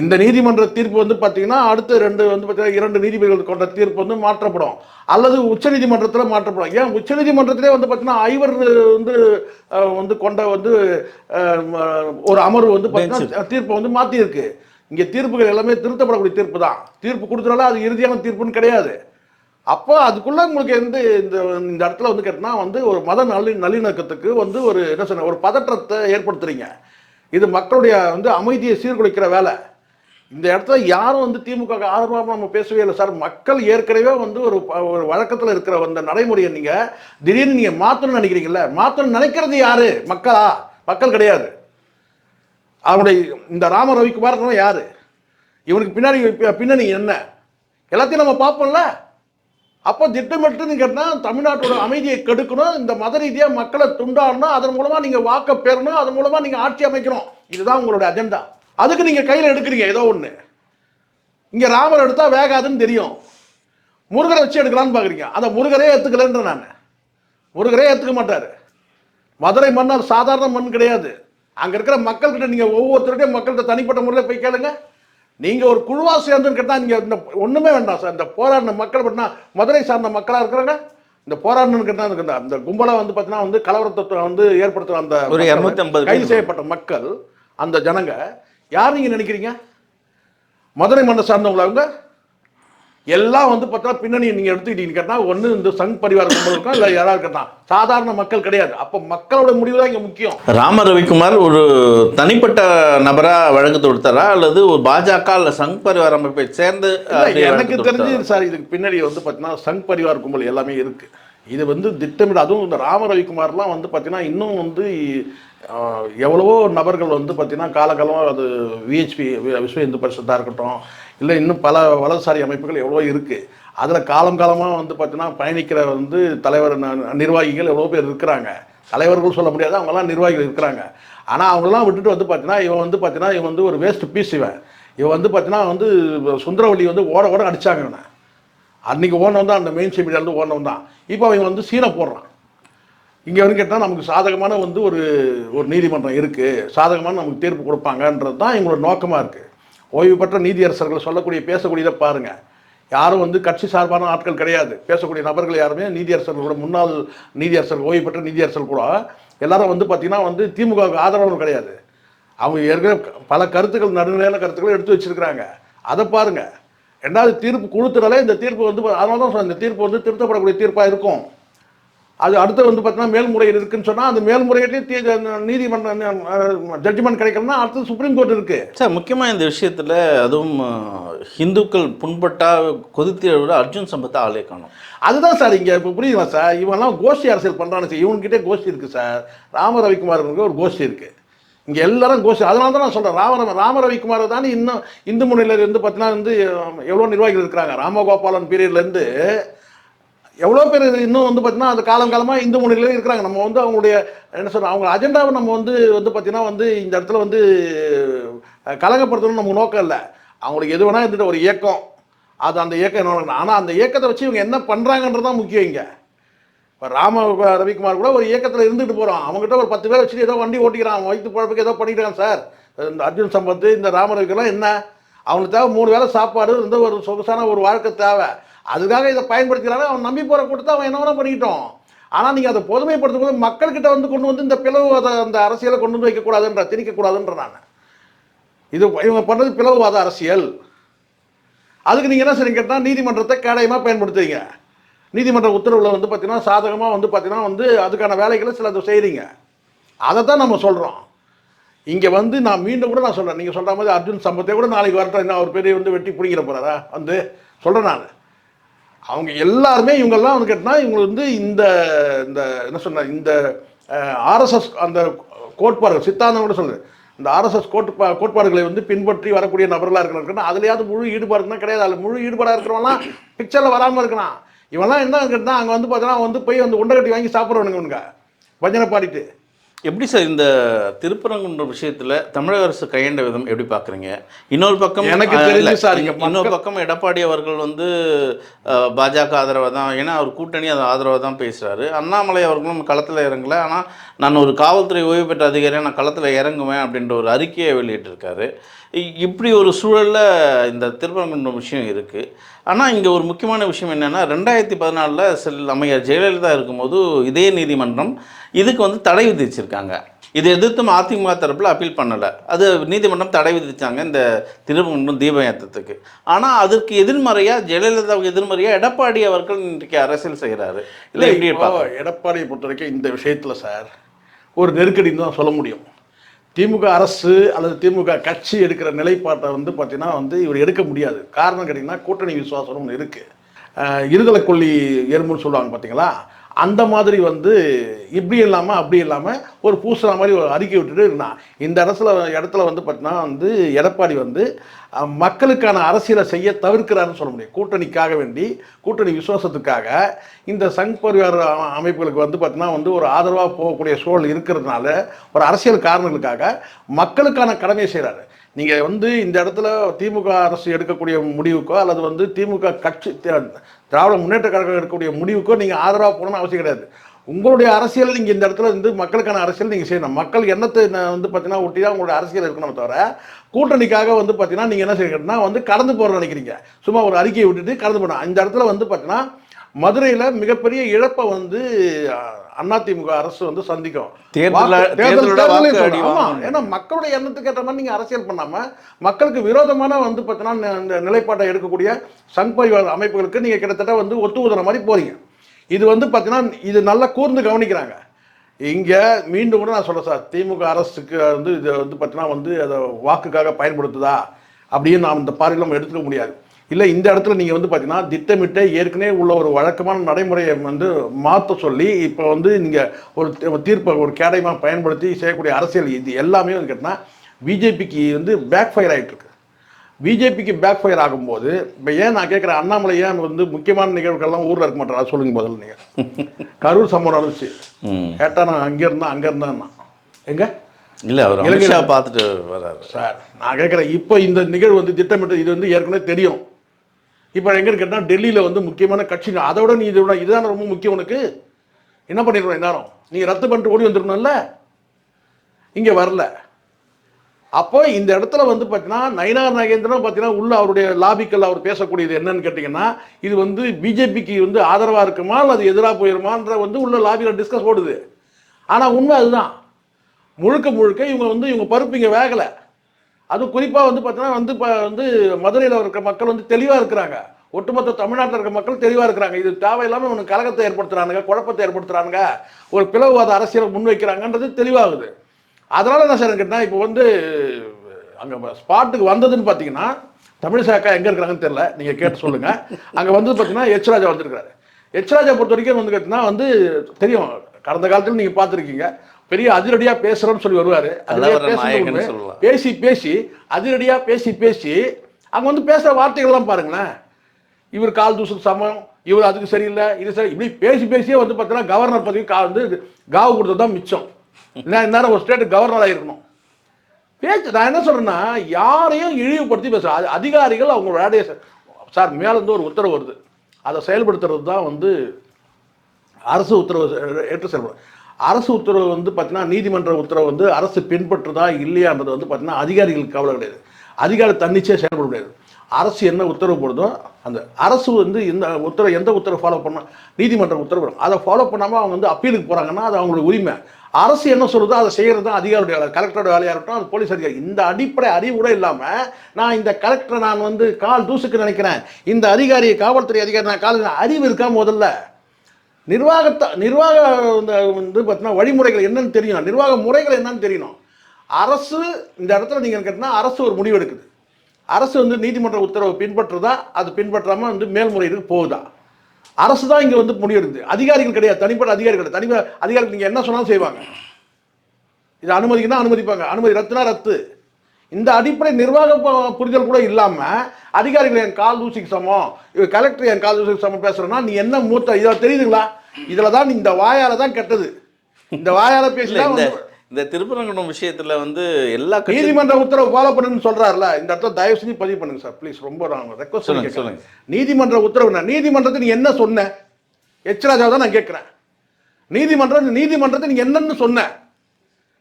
இந்த நீதிமன்ற தீர்ப்பு வந்து பார்த்தீங்கன்னா அடுத்த ரெண்டு வந்து பார்த்தீங்கன்னா இரண்டு நீதிபதிகள் கொண்ட தீர்ப்பு வந்து மாற்றப்படும். அல்லது உச்சநீதிமன்றத்தில் மாற்றப்படும் ஏன்? உச்சநீதிமன்றத்திலே வந்து பார்த்தீங்கன்னா ஐவர் வந்து வந்து கொண்ட வந்து ஒரு அமர்வு வந்து பார்த்தீங்கன்னா தீர்ப்பை வந்து மாற்றியிருக்கு இங்கே தீர்ப்புகள் எல்லாமே திருத்தப்படக்கூடிய தீர்ப்பு தான். தீர்ப்பு கொடுத்தனால அது இறுதியான தீர்ப்புன்னு கிடையாது. அப்போ அதுக்குள்ள உங்களுக்கு எந்த இந்த இந்த இடத்துல வந்து கேட்டினா வந்து ஒரு மத நல்லி நல்லிணக்கத்துக்கு வந்து ஒரு என்ன சொன்ன ஒரு பதற்றத்தை ஏற்படுத்துறீங்க. இது மக்களுடைய வந்து அமைதியை சீர்குலைக்கிற வேலை. இந்த இடத்துல யாரும் வந்து திமுக ஆதரவாக நம்ம பேசவே இல்லை. சார் மக்கள் ஏற்கனவே வந்து ஒரு ஒரு வழக்கத்தில் இருக்கிற அந்த நடைமுறையை நீங்கள் திடீர்னு நீங்கள் மாற்றணும்னு நினைக்கிறீங்கல்ல? மாற்றணும்னு நினைக்கிறது யாரு? மக்களா? மக்கள் கிடையாது. அவனுடைய இந்த ராம ரவிக்குமார் யாரு? இவனுக்கு பின்னாடி பின்னணி என்ன? எல்லாத்தையும் நம்ம பார்ப்போம்ல? அப்போ திட்டமிட்டு கேட்டால் தமிழ்நாட்டோட அமைதியை கெடுக்கணும் இந்த மத ரீதியாக மக்களை துண்டாடணும் அதன் மூலமாக நீங்கள் வாக்க பெறணும் அதன் மூலமாக நீங்கள் ஆட்சி அமைக்கணும். இதுதான் உங்களோட அஜெண்டா அதுக்கு நீங்க கையில எடுக்கிறீங்க ஏதோ ஒண்ணு. இங்க ராமர் எடுத்தா வேகாதுன்னு தெரியும். முருகரை வச்சு எடுக்கலாம்னு பாக்குறீங்க. அந்த முருகரே ஏத்துக்கலன்ற நான். முருகரே ஏத்துக்க மாட்டாரு. மதுரை மன்னர் சாதாரண மண் கிடையாது. அங்க இருக்கிற மக்கள்கிட்ட நீங்க ஒவ்வொருத்தருடையும் மக்கள்கிட்ட தனிப்பட்ட முறையில் போய் கேளுங்க. நீங்க ஒரு குழுவா சேர்ந்துன்னு கேட்டா நீங்க இந்த ஒண்ணுமே வேண்டாம் சார். இந்த போராடின மக்கள் பார்த்தா மதுரை சார்ந்த மக்களா இருக்கிறாங்க இந்த போராடணும்னு கேட்டா அதுக்கு இந்த- அந்த கும்பலா வந்து பார்த்தீங்கன்னா வந்து கலவரத்தை வந்து ஏற்படுத்துற அந்த ஒரு மக்கள், 250 கைது. செய்யப்பட்ட மக்கள் அந்த ஜனங்க யார் நீங்க நினைக்கிறீங்க? மதுரை மன்னர் சார்ந்தவங்களா அவங்க எல்லாம் வந்து பார்த்தா பின்னணி நீங்கள் எடுத்துக்கிட்டீங்கன்னு கேட்டால் ஒன்று இந்த சங் பரிவார கும்பல் இருக்கும் இல்லை யாராவது இருக்கட்டும். சாதாரண மக்கள் கிடையாது. அப்போ மக்களோட முடிவு தான் இங்கே முக்கியம். ராம ரவிக்குமார் ஒரு தனிப்பட்ட நபரா வழக்கு தொடுத்தாரா அல்லது ஒரு பாஜக அல்ல சங் பரிவார அமைப்பை சேர்ந்து இல்ல, எனக்கு தெரிஞ்சு? சார் இதுக்கு பின்னாடி வந்து பார்த்தீங்கன்னா சங் பரிவார் கும்பல் எல்லாமே இருக்கு. இது வந்து திட்டமிட அதுவும் இந்த ராம ரவிக்குமார்லாம் வந்து பார்த்தீங்கன்னா இன்னும் வந்து எவ்வளவோ நபர்கள் வந்து பார்த்தீங்கன்னா காலகாலமாக அது விஹெச்பி விஸ்வ இந்து பரிஷத்தாக இருக்கட்டும் இல்லை இன்னும் பல வலதுசாரி அமைப்புகள் எவ்வளோ இருக்குது அதில் காலம் காலமாக வந்து பார்த்திங்கன்னா பயணிக்கிற வந்து தலைவர் நிர்வாகிகள் எவ்வளோ பேர் இருக்கிறாங்க. தலைவர்கள் சொல்ல முடியாது அவங்கெல்லாம் நிர்வாகிகள் இருக்கிறாங்க. ஆனால் அவங்களாம் விட்டுட்டு வந்து பார்த்தீங்கன்னா இவன் வந்து பார்த்தீங்கன்னா இவன் வந்து ஒரு வேஸ்ட் பீஸ் இவன். இவன் வந்து பார்த்தீங்கன்னா வந்து சுந்தரவள்ளி வந்து ஓட ஓட அடித்தாங்க இவனை. அன்னைக்கு ஓனவன் தான் அந்த மெயின் மீடியாவில் ஓனவன் தான். இப்போ அவன் வந்து சீனை போடுறான். இங்கே வந்து கேட்டால் நமக்கு சாதகமான வந்து ஒரு ஒரு நீதிமன்றம் இருக்குது சாதகமான நமக்கு தீர்ப்பு கொடுப்பாங்கன்றது தான் எங்களோட நோக்கமாக இருக்குது ஓய்வு பெற்ற நீதியரசர்கள் சொல்லக்கூடிய பேசக்கூடியதை பாருங்கள் யாரும் வந்து கட்சி சார்பான ஆட்கள் கிடையாது. பேசக்கூடிய நபர்கள் யாருமே நீதியரசர்கள் கூட முன்னாள் நீதியரசர்கள் ஓய்வு பெற்ற நீதியரசர்கள் கூட எல்லாரும் வந்து பார்த்திங்கன்னா வந்து திமுகவுக்கு ஆதரவு கிடையாது. அவங்க ஏற்கனவே பல கருத்துக்கள் நடுநிலையான கருத்துக்களை எடுத்து வச்சிருக்கிறாங்க. அதை பாருங்கள் ரெண்டாவது தீர்ப்பு கொடுத்துனாலே இந்த தீர்ப்பு வந்து அதனால தான் இந்த தீர்ப்பு வந்து திருத்தப்படக்கூடிய தீர்ப்பாக இருக்கும். அது அடுத்து வந்து பார்த்தீங்கன்னா மேல்முறையீடு இருக்குன்னு சொன்னால் அந்த மேல்முறையீட்லேயும் நீதிமன்றம் ஜட்ஜ்மெண்ட் கிடைக்கணும்னா அடுத்து சுப்ரீம் கோர்ட் இருக்கு. சார் முக்கியமாக இந்த விஷயத்தில் அதுவும் ஹிந்துக்கள் புண்பட்டா கொதித்து விட அர்ஜுன் சம்பத்தை ஆளே காணும். அதுதான் சார் இங்கே இப்போ புரியுதுங்களா சார்? இவன்லாம் கோஷ்டி அரசியல் பண்ணுறான்னு சார். இவன்கிட்டே கோஷ்டி இருக்குது சார். ராம ரவிக்குமாருக்கு ஒரு கோஷ்டி இருக்குது இங்கே எல்லாரும் கோஷ்டி அதனால தான் நான் சொல்கிறேன் ராம ராம ரவிக்குமார் தான் இன்னும் இந்து முன்னிலையில் இருந்து பார்த்தீங்கன்னா வந்து எவ்வளோ நிர்வாகிகள் இருக்கிறாங்க. ராமகோபாலன் பீரியட்லேருந்து எவ்வளோ பேர் இன்னும் வந்து பார்த்தீங்கன்னா அந்த காலம் காலமாக இந்து முன்னிலையில் இருக்கிறாங்க. நம்ம வந்து அவங்களுடைய என்ன சொல்கிறோம் அவங்க அஜெண்டாவை நம்ம வந்து வந்து பார்த்தீங்கன்னா வந்து இந்த இடத்துல வந்து கலகப்படுத்தணும்னு நம்ம நோக்கம் இல்லை. அவங்களுக்கு எது வேணால் இருந்துட்டு ஒரு இயக்கம். அது அந்த இயக்கம் என்ன ஆனால் அந்த இயக்கத்தை வச்சு இவங்க என்ன பண்ணுறாங்கன்றது தான் முக்கியம் இங்கே. இப்போ ராம ரவிக்குமார் கூட ஒரு இயக்கத்தில் இருந்துட்டு போகிறோம் அவங்ககிட்ட ஒரு பத்து பேர் வச்சுட்டு ஏதோ வண்டி ஓட்டிக்கிறான். வயிற்று பழப்புக்கு ஏதோ பண்ணிக்கிறான் சார். இந்த அர்ஜுன் சம்பத்து இந்த ராம ரவிக்கெல்லாம் என்ன? அவங்களுக்கு தேவை மூணு வேளை சாப்பாடு வந்து ஒரு சொகுசான ஒரு வாழ்க்கை தேவை. அதுக்காக இதை பயன்படுத்திக்கிறாங்க. அவன் நம்பி போகிற கொடுத்து அவன் என்ன பண்ணிக்கிட்டோம். ஆனால் நீங்கள் அதை பொதுமைப்படுத்தும் போது மக்கள்கிட்ட வந்து கொண்டு வந்து இந்த பிளவு அதை அந்த அரசியலை கொண்டு வந்து வைக்கக்கூடாதுன்ற திணிக்கக்கூடாதுன்ற நான் இது இவங்க பண்ணுறது பிளவுவாத அரசியல். அதுக்கு நீங்கள் என்ன செய்றீங்க கேட்டால் நீதிமன்றத்தை கேடயமாக பயன்படுத்துறீங்க. நீதிமன்ற உத்தரவில் வந்து பார்த்தீங்கன்னா சாதகமாக வந்து பார்த்தீங்கன்னா வந்து அதுக்கான வேலைகளை சிலது செய்கிறீங்க அதை தான் நம்ம சொல்கிறோம் இங்கே வந்து நான் மீண்டும் கூட நான் சொல்கிறேன் நீங்கள் சொல்கிற மாதிரி அர்ஜுன் சம்பத்தை கூட நாளைக்கு வரட்டும். என்ன அவர் பெரிய வந்து வெட்டி பிடிங்கிற போகிறாரா வந்து சொல்கிறேன் நான். அவங்க எல்லாருமே இவங்கெல்லாம் வந்து கேட்டால் இவங்க வந்து இந்த இந்த என்ன சொன்ன இந்த ஆர்எஸ்எஸ் அந்த கோட்பாடுகள் சித்தாந்தம் கூட சொல்லுது இந்த ஆர்எஸ்எஸ் கோட்பா கோட்பாடுகளை வந்து பின்பற்றி வரக்கூடிய நபர்களாக இருக்கணும் அதுலேயாவது முழு ஈடுபாடு இருந்தால் கிடையாது. அதில் முழு ஈடுபாடாக இருக்கிறவங்களாம் பிக்சரில் வராமல் இருக்கலாம். இவெல்லாம் என்ன கேட்டால் அங்கே வந்து பார்த்தீங்கன்னா வந்து போய் வந்து உண்டை கட்டி வாங்கி சாப்பிட்றவனுங்க இவனுங்க. பஜனை பாடிட்டு. எப்படி சார் இந்த திருப்பரங்குன்ற விஷயத்துல தமிழக அரசு கையாண்ட விதம் எப்படி பாக்குறீங்க? இன்னொரு பக்கம் எனக்கு தெரிஞ்சு இல்ல, சார், இன்னொரு பக்கம் எடப்பாடி அவர்கள் வந்து பாஜக ஆதரவாக தான் ஏன்னா அவர் கூட்டணி அது ஆதரவாக தான் பேசுறாரு. அண்ணாமலை அவர்களும் களத்தில் இறங்கல ஆனால் நான் ஒரு காவல்துறை ஓய்வு பெற்ற அதிகாரியாக நான் களத்தில் இறங்குவேன் அப்படின்ற ஒரு அறிக்கையை வெளியிட்டிருக்காரு. இப்படி ஒரு சூழல்ல இந்த திருப்பரங்குன்ற விஷயம் இருக்கு. ஆனால் இங்கே ஒரு முக்கியமான விஷயம் என்னன்னா ரெண்டாயிரத்தி பதினாலில் செல் அமைச்சர் ஜெயலலிதா இருக்கும்போது இதே நீதிமன்றம் இதுக்கு வந்து தடை விதிச்சிருக்காங்க. இதை எதிர்த்தும் அதிமுக தரப்பில் அப்பீல் பண்ணலை. அது நீதிமன்றம் தடை விதிச்சாங்க இந்த திருமணம் தீப ஏற்றத்துக்கு ஆனால் அதற்கு எதிர்மறையாக ஜெயலலிதாவுக்கு எதிர்மறையாக எடப்பாடி அவர்கள் இன்றைக்கு அரசியல் செய்கிறாரு இல்லை எடப்பாடியை பொறுத்த வரைக்கும் இந்த விஷயத்தில் சார் ஒரு நெருக்கடின்னு தான் சொல்ல முடியும். திமுக அரசு அல்லது திமுக கட்சி எடுக்கிற நிலைப்பாட்டை வந்து பார்த்தீங்கன்னா வந்து இவர் எடுக்க முடியாது. காரணம் கேட்டிங்கன்னா கூட்டணி விசுவாசம் ஒன்று இருக்குது இருதலை கொல்லி எறும்புன்னு சொல்லுவாங்க பார்த்தீங்களா? அந்த மாதிரி வந்து இப்படி இல்லாமல் அப்படி இல்லாமல் ஒரு பூசுற மாதிரி ஒரு அறிக்கை விட்டுட்டு இருந்தான் இந்த இடத்துல இடத்துல வந்து பார்த்தீங்கன்னா வந்து எடப்பாடி வந்து மக்களுக்கான அரசியலை செய்ய தவிர்க்கிறாருன்னு சொல்ல முடியும். கூட்டணிக்காக வேண்டி கூட்டணி விசுவாசத்துக்காக. இந்த சங் பரிவார அமைப்புகளுக்கு வந்து பார்த்தீங்கன்னா வந்து ஒரு ஆதரவாக போகக்கூடிய சூழல் இருக்கிறதுனால ஒரு அரசியல் காரணங்களுக்காக மக்களுக்கான கடமையை செய்கிறாரு நீங்கள் வந்து இந்த இடத்துல திமுக அரசு எடுக்கக்கூடிய முடிவுக்கோ அல்லது வந்து திமுக கட்சி திராவிட முன்னேற்ற கழகம் எடுக்கக்கூடிய முடிவுக்கோ நீங்கள் ஆதரவாக போகணும்னு அவசியம் கிடையாது. உங்களுடைய அரசியல் நீங்கள் இந்த இடத்துல வந்து மக்களுக்கான அரசியல் நீங்கள் செய்யணும். மக்கள் எண்ணத்தை வந்து பார்த்தீங்கன்னா ஒட்டி தான் உங்களுடைய அரசியல் இருக்கணும் தவிர கூட்டணிக்காக வந்து பார்த்தீங்கன்னா நீங்கள் என்ன செய்யணும்னா வந்து கடந்து போகிற நினைக்கிறீங்க. சும்மா ஒரு அறிக்கையை விட்டுட்டு கடந்து போகணும் இந்த இடத்துல வந்து பார்த்தீங்கன்னா மதுரையில் மிகப்பெரிய இழப்பை வந்து அதிமுக அரசு வந்து சந்திக்கும். ஏன்னா மக்களுடைய எண்ணத்துக்கு ஏற்ற மாதிரி நீங்க அரசியல் பண்ணாம மக்களுக்கு விரோதமான வந்து பார்த்தீங்கன்னா இந்த நிலைப்பாட்டை எடுக்கக்கூடிய சங் பரிவார் அமைப்புகளுக்கு நீங்க கிட்டத்தட்ட வந்து ஒத்து ஊதுற மாதிரி போறீங்க. இது வந்து பார்த்தீங்கன்னா இது நல்லா கூர்ந்து கவனிக்கிறாங்க. இங்க மீண்டும் கூட நான் சொல்றேன் சார் திமுக அரசுக்கு வந்து இது வந்து பார்த்தீங்கன்னா வந்து அதை வாக்குக்காக பயன்படுத்துதா அப்படின்னு நாம் இந்த பார்வையில் நம்ம எடுத்துக்க முடியாது. இல்லை இந்த இடத்துல நீங்கள் வந்து பார்த்தீங்கன்னா திட்டமிட்ட ஏற்கனவே உள்ள ஒரு வழக்கமான நடைமுறையை வந்து மாற்ற சொல்லி இப்போ வந்து நீங்கள் ஒரு தீர்ப்பை ஒரு கேடயமாக பயன்படுத்தி செய்யக்கூடிய அரசியல் இது எல்லாமே வந்து கேட்டிங்கன்னா பிஜேபிக்கு வந்து பேக் ஃபயர் ஆகிட்டு இருக்கு பிஜேபிக்கு பேக் ஃபயர் ஆகும்போது இப்போ ஏன் நான் கேட்குறேன் அண்ணாமலை ஏன் வந்து முக்கியமான நிகழ்வுகள்லாம் ஊரில் இருக்க மாட்டாரா? சொல்லுங்க முதல்ல நீங்கள் கரூர் சம்பவம் நடந்துச்சு. கேட்டால் நான் அங்கே இருந்தேன் அங்கே இருந்தேன் எங்க? இல்லை அவர் இலங்கையில- பார்த்துட்டு வர்றாரு சார் நான் கேட்குறேன் இப்போ இந்த நிகழ்வு வந்து திட்டமிட்டு இது வந்து ஏற்கனவே தெரியும். இப்போ எங்கே கேட்டால் டெல்லியில் வந்து முக்கியமான கட்சி அதை விட நீ இதை விட இதுதான் ரொம்ப முக்கியம் உனக்கு. என்ன பண்ணிடுவோம் எல்லாரும்? நீ ரத்து பண்ணிட்டு ஓடி வந்துடணும்ல இங்கே வரல. அப்போ இந்த இடத்துல வந்து பார்த்தீங்கன்னா நயினார் நாகேந்திரன் பார்த்தீங்கன்னா உள்ள அவருடைய லாபிக்கல் அவர் பேசக்கூடியது என்னன்னு கேட்டிங்கன்னா இது வந்து பிஜேபிக்கு வந்து ஆதரவாக இருக்குமா அது எதிராக போயிருமான்ற வந்து உள்ள லாபியில் டிஸ்கஸ் ஓடுது ஆனால் உண்மை அதுதான். முழுக்க முழுக்க இவங்க வந்து இவங்க பருப்பு இங்கே வேகலை. அதுவும் குறிப்பாக வந்து பார்த்தீங்கன்னா வந்து இப்போ வந்து மதுரையில் இருக்கிற மக்கள் வந்து தெளிவாக இருக்கிறாங்க. ஒட்டுமொத்த தமிழ்நாட்டில் இருக்கிற மக்கள் தெளிவாக இருக்கிறாங்க. இது தேவையில்லாமல் இவனுக்கு கலகத்தை ஏற்படுத்துறானுங்க குழப்பத்தை ஏற்படுத்துறானுங்க ஒரு பிளவுவாத அரசியலை முன்வைக்கிறாங்கன்றது தெளிவாகுது. அதனால என்ன சார் கேட்டால் இப்போ வந்து அங்கே ஸ்பாட்டுக்கு வந்ததுன்னு பார்த்தீங்கன்னா தமிழிசை அக்கா எங்கே இருக்கிறாங்கன்னு தெரில நீங்கள் கேட்டு சொல்லுங்கள் அங்கே வந்து பார்த்தீங்கன்னா எச்ராஜா வந்திருக்கிறாரு. எச்ராஜா பொறுத்த வரைக்கும் வந்து கேட்டிங்கன்னா வந்து தெரியும். கடந்த காலத்தில் நீங்கள் பார்த்துருக்கீங்க பெரிய அதிரடியாக பேசுகிறோன்னு சொல்லி வருவார். பேசி பேசி அதிரடியாக பேசி பேசி அங்கே வந்து பேசுகிற வார்த்தைகள்லாம் பாருங்களேன். இவர் கால் தூசுக்கு சமம் இவர் அதுக்கு சரியில்லை இது சரி இப்படி பேசி பேசியே வந்து பார்த்தீங்கன்னா கவர்னர் பதவி கா வந்து காவு கொடுத்தது தான் மிச்சம். இந்நேரம் ஒரு ஸ்டேட் கவர்னராக இருக்கணும் பேச்சு நான் என்ன சொல்றேன்னா யாரையும் இழிவுபடுத்தி பேசுகிறேன் அது அதிகாரிகள் அவங்க வேலையை சார் மேலேருந்து ஒரு உத்தரவு வருது. அதை செயல்படுத்துறது தான் வந்து அரசு உத்தரவு ஏற்று செயல்படும். அரசு உத்தரவு வந்து பார்த்தீங்கன்னா நீதிமன்ற உத்தரவு வந்து அரசு பின்பற்றுதா இல்லையான்றது வந்து பார்த்தீங்கன்னா அதிகாரிகளுக்கு கவலை கிடையாது. அதிகாரி தன்னிச்சையாக செயல்பட முடியாது. அரசு என்ன உத்தரவு போடுதோ அந்த அரசு வந்து இந்த உத்தரவு எந்த உத்தரவு ஃபாலோ பண்ண நீதிமன்ற உத்தரவு வரும். அதை ஃபாலோ பண்ணாமல் அவங்க வந்து அப்பீலுக்கு போகிறாங்கன்னா அது அவங்களோட உரிமை. அரசு என்ன சொல்லுதோ அதை செய்கிறது தான் அதிகாரியுடைய வேலை. கலெக்டரோட வேலையாக இருக்கட்டும் அது போலீஸ் அதிகாரி. இந்த அடிப்படை அறிவு கூட இல்லாமல் நான் இந்த கலெக்டரை நான் வந்து கால் தூசுக்கு நினைக்கிறேன். இந்த அதிகாரியை காவல்துறை அதிகாரி நான் கால் அறிவு இருக்கா முதல்ல? நிர்வாகத்தை நிர்வாக இந்த வந்து பார்த்தீங்கன்னா வழிமுறைகள் என்னன்னு தெரியணும் நிர்வாக முறைகள் என்னன்னு தெரியணும். அரசு இந்த இடத்துல நீங்கள் கேட்டால் அரசு ஒரு முடிவு எடுக்குது. அரசு வந்து நீதிமன்ற உத்தரவை பின்பற்றுதா? அது பின்பற்றாமல் வந்து மேல்முறையீடு போகுதா? அரசு தான் இங்கே வந்து முடிவெடுக்குது அதிகாரிகள் கிடையாது. தனிப்பட்ட அதிகாரிகள். கிடையாது தனிப்பட்ட அதிகாரிகள் நீங்கள் என்ன சொன்னாலும் செய்வாங்க. இது அனுமதிக்குன்னா அனுமதிப்பாங்க. அனுமதி ரத்துனா ரத்து. இந்த அடிப்படை நிர்வாக புரிதல் கூட இல்லாமல் அதிகாரிகள் என் கால் தூசிக்கு சமம். கலெக்டர் என் கால் தூசிக்கு சமம் பேசுகிறேன்னா நீ என்ன மூத்த இதாக தெரியுதுங்களா? இதில் தான் இந்த வாயால தான் கெட்டது. இந்த வாயால பேசினா இந்த திருப்பரங்குன்றம் விஷயத்துல வந்து எல்லா நீதிமன்ற உத்தரவு ஃபாலோ பண்ணுன்னு சொல்றாருல இந்த இடத்துல தயவு செஞ்சு பதிவு பண்ணுங்க சார். ப்ளீஸ் ரொம்ப நான் ரெக்வஸ்ட் சொல்லுங்க, சொல்லுங்க. நீதிமன்ற உத்தரவு என்ன? நீதிமன்றத்தை நீ என்ன சொன்ன? எச் தான் நான் கேட்கிறேன் நீதிமன்றம் நீதிமன்றத்தை நீ என்னன்னு சொன்ன.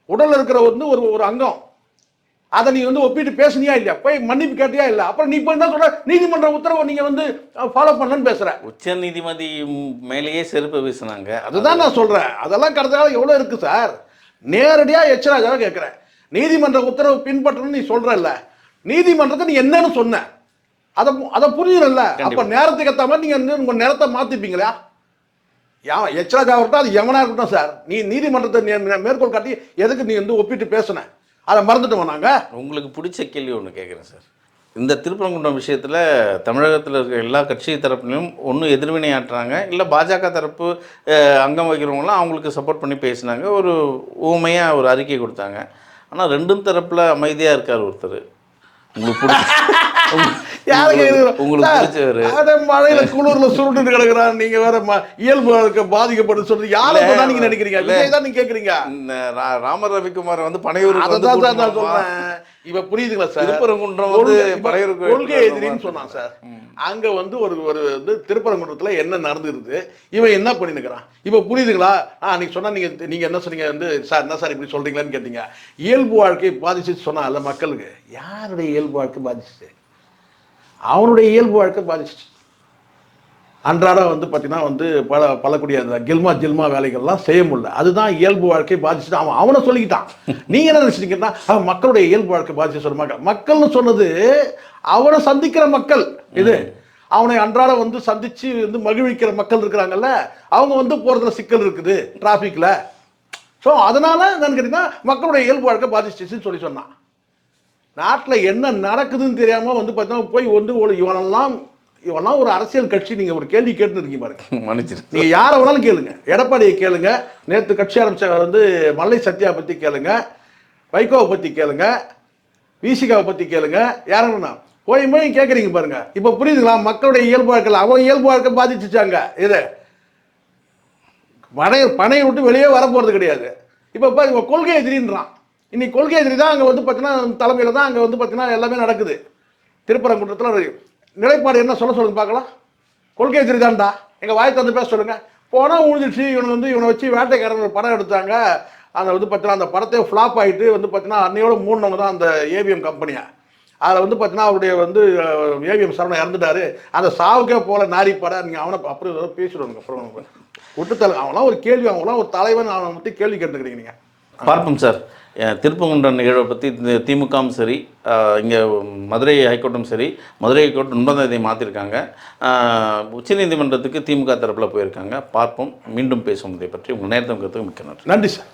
உடல்ல இருக்கிற வந்து ஒரு ஒரு அங்கம். அதை நீ வந்து ஒப்பிட்டு பேசுனியா இல்லையா? போய் மன்னிப்பு கேட்டியா இல்ல அப்புறம் நீ போய் என்ன சொல்ற நீதிமன்ற உத்தரவை நீங்க வந்து ஃபாலோ பண்ணலன்னு பேசுற. உச்ச நீதிமதி மேலேயே செருப்பு வீசினாங்க. அதுதான் நான் சொல்றேன். அதெல்லாம் கடந்த காலம் எவ்வளவு இருக்கு சார்? நேரடியா எச்சராஜாவை கேட்கிறேன். நீதிமன்ற உத்தரவு பின்பற்றணும்னு நீ சொல்றல்ல. நீதிமன்றத்தை நீ என்னன்னு சொன்ன. அதை அதை புரியுறல்ல அப்ப. நேரத்துக்கு ஏற்ற மாதிரி நீங்க வந்து உங்க நேரத்தை மாத்திப்பீங்களா? யா எச்சராஜா இருக்கட்டும் அது எவனா இருக்கட்டும் சார். நீ நீதிமன்றத்தை மேற்கோள் காட்டி எதுக்கு நீ வந்து ஒப்பிட்டு பேசுன? அதை மறந்துட்டோமா நாங்க? உங்களுக்கு பிடிச்ச கேள்வி ஒன்று கேட்குறேன் சார். இந்த திருப்பரங்குன்றம் விஷயத்தில் தமிழகத்தில் இருக்க எல்லா கட்சி தரப்புலையும் ஒன்று எதிர்வினை ஆட்டுறாங்க இல்லை பாஜக தரப்பு அங்கம் வகிக்கிறவங்களாம் அவங்களுக்கு சப்போர்ட் பண்ணி பேசினாங்க ஒரு ஊமையாக ஒரு அறிக்கை கொடுத்தாங்க. ஆனால் ரெண்டும் தரப்பில் அமைதியாக இருக்கார் ஒருத்தர். உங்களுக்கு பிடிச்ச மழையில குளிர்ல சுருட்டு கிடக்குறான். நீங்க வேற இயல்பு வாழ்க்கை பாதிக்கப்பட்டு சொல்றது யாரை சொன்னா நீங்க நினைக்கிறீங்க? தான் நீங்க கேக்குறீங்க? இந்த ரா- ராம ரவிக்குமார் வந்து அதான்? சொல்றேன் இப்ப புரியுதுங்களா சார்? திருப்பரங்குன்றம் வந்து கொள்கை எதிரின்னு? சொன்னான் சார். அங்க வந்து ஒரு ஒரு வந்து திருப்பரங்குன்றத்துல என்ன நடந்துருது? இவன் என்ன பண்ணிருக்கிறான் இப்ப புரியுதுங்களா? ஆ நீங்க சொன்னா நீங்க நீங்க என்ன சொன்னீங்க வந்து சார் என்ன சார் இப்படி சொல்றீங்களான்னு கேட்டீங்க. இயல்பு வாழ்க்கை பாதிச்சுட்டு சொன்னால மக்களுக்கு. யாருடைய இயல்பு வாழ்க்கை பாதிச்சுச்சு? அவனுடைய இயல்பு வாழ்க்கை பாதிச்சுச்சு. அன்றாட வந்து பார்த்தீங்கன்னா வந்து பல பலக்கூடிய அந்த கில்மா ஜில்மா வேலைகள்லாம் செய்ய முடியல. அதுதான் இயல்பு வாழ்க்கை பாதிச்சுட்டு அவன் அவனை சொல்லிக்கிட்டான். நீங்க என்ன நினைச்சிட்டீங்கன்னா அவன் மக்களுடைய இயல்பு வாழ்க்கை பாதிச்சு சொல்ல மக்கள் மக்கள்னு சொன்னது அவனை சந்திக்கிற மக்கள். இது அவனை அன்றாட வந்து சந்திச்சு வந்து மகிழ்விக்கிற மக்கள் இருக்கிறாங்கல்ல அவங்க வந்து போறதுல சிக்கல் இருக்குது டிராஃபிக்ல ஸோ அதனால என்னன்னு கேட்டீங்கன்னா மக்களுடைய இயல்பு வாழ்க்கை பாதிச்சிச்சுன்னு சொல்லி சொன்னான். நாட்டில் என்ன நடக்குதுன்னு தெரியாம வந்து பார்த்தீங்கன்னா போய் வந்து ஒரு இவனெல்லாம் இவனெல்லாம் ஒரு அரசியல் கட்சி நீங்க ஒரு கேள்வி கேட்டு இருக்கீங்க பாருங்க. மன்னிச்சிரு நீங்க யாரை வேணாலும் கேளுங்க. எடப்பாடியை கேளுங்க. நேற்று கட்சி ஆரம்பிச்சவர் வந்து மல்லை சத்யா பத்தி கேளுங்க. வைகோவை பத்தி கேளுங்க. விசிகாவை பத்தி கேளுங்க. யாருன்னா போய் போய் கேட்குறீங்க பாருங்க. இப்போ புரியுதுங்களா? மக்களுடைய இயல்பு வாழ்க்கை அவங்க இயல்பு வாழ்க்கை பாதிச்சுச்சாங்க இது பனை பனையை விட்டு வெளியே வர போகிறது கிடையாது. இப்போ இப்போ இவங்க கொள்கை எதிரின்றான் இன்னைக்கு கொள்கை எதிரி தான் அங்கே வந்து பார்த்தீங்கன்னா தலைமையில் தான் அங்கே வந்து பார்த்தீங்கன்னா எல்லாமே நடக்குது. திருப்பரங்குன்றத்தில் நிலைப்பாடு என்ன சொல்ல சொல்லுங்க பார்க்கலாம். கொள்கை எதிரி தான்டா. எங்கள் வாய் தந்து பேச சொல்லுங்க. போனால் உழுதுச்சு இவனை வந்து இவனை வச்சு வேட்டைக்காரன் ஒரு படம் எடுத்தாங்க. அந்த வந்து பார்த்தீங்கன்னா அந்த படத்தை ஃப்ளாப் ஆகிட்டு வந்து பார்த்தீங்கன்னா அன்னையோட மூணவங்க தான் அந்த ஏவிஎம் கம்பெனியை அதில் வந்து பார்த்தீங்கன்னா அவருடைய வந்து ஏவிஎம் சரவணன் இறந்துட்டாரு. அந்த சாவுக்கே போல நாரி படம் நீங்கள் அவனை அப்புறம் ஏதோ பேசிடுவாங்க அப்புறம். விட்டுத்தலை அவன்லாம் ஒரு கேள்வி அவங்களாம் ஒரு தலைவன் அவனை பற்றி கேள்வி கேட்டுக்கிறீங்க நீங்கள் பார்ப்போம் சார் திருப்பங்குன்றம் நிகழ்வை பற்றி திமுகவும் சரி இங்கே மதுரை ஹைகோர்ட்டும் சரி மதுரை ஹைகோர்ட் ஒன்பதாம் தேதி மாற்றிருக்காங்க உச்சநீதிமன்றத்துக்கு திமுக தரப்பில் போயிருக்காங்க. பார்ப்போம். மீண்டும் பேசுவோம். இதை பற்றி உங்கள் நேரத்தை கருத்துக்கு மிக்க நன்றி. நன்றி சார்.